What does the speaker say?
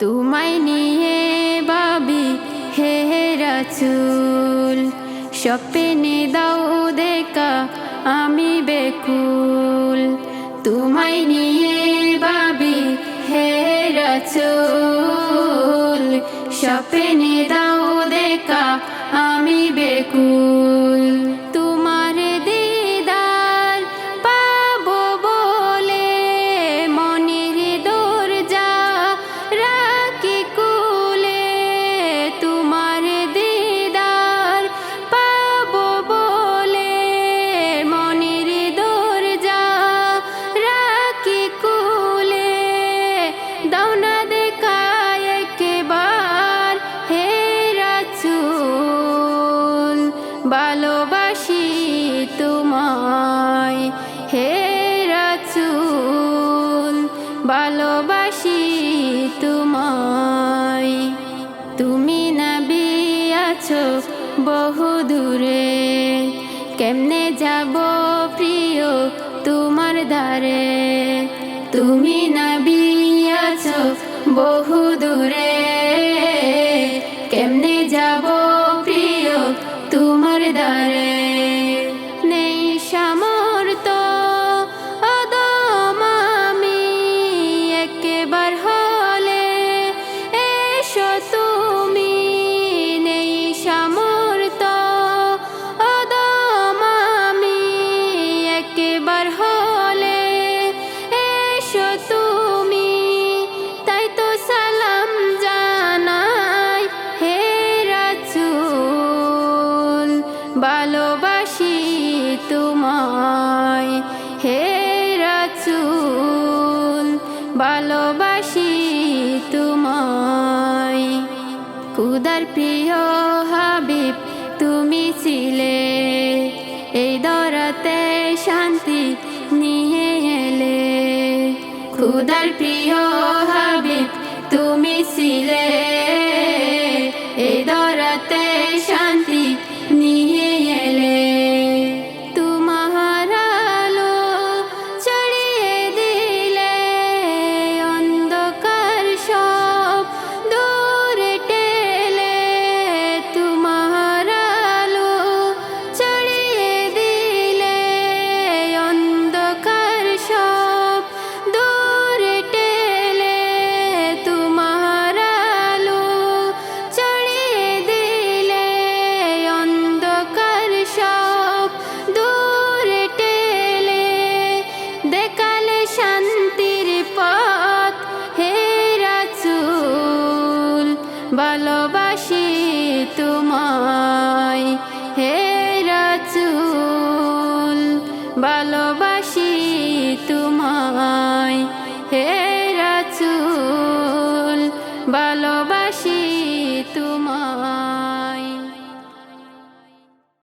তোমায় নিয়ে বাবি হে রাসূল, স্বপ্নে দাও দেখা, আমি বেকুল। তোমায় নিয়ে বাবি হে রাসূল, স্বপ্নে দাও দেখা, আমি বেকুল। দাওনা দেখায় একবার। হে রাসূল, ভালোবাসি তোমায়। হে রাসূল, ভালোবাসি তোমায়। তুমি নবী আছো বহু দূরে। কেমনে যাব প্রিয় তোমার দ্বারে? তুমি নবী আছো বহু দূরে ভালোবাসি তোমায়। খুদার প্রিয় হাবিব, তুমি ছিলে। এই দরাতে শান্তি নিয়ে এলে। খুদার প্রিয় হাবিব, তুমি ছিলে। এই দরাতে শান্তি নিয়ে ভালোবাসি তোমায়। হে রাসূল ভালোবাসি তোমায়।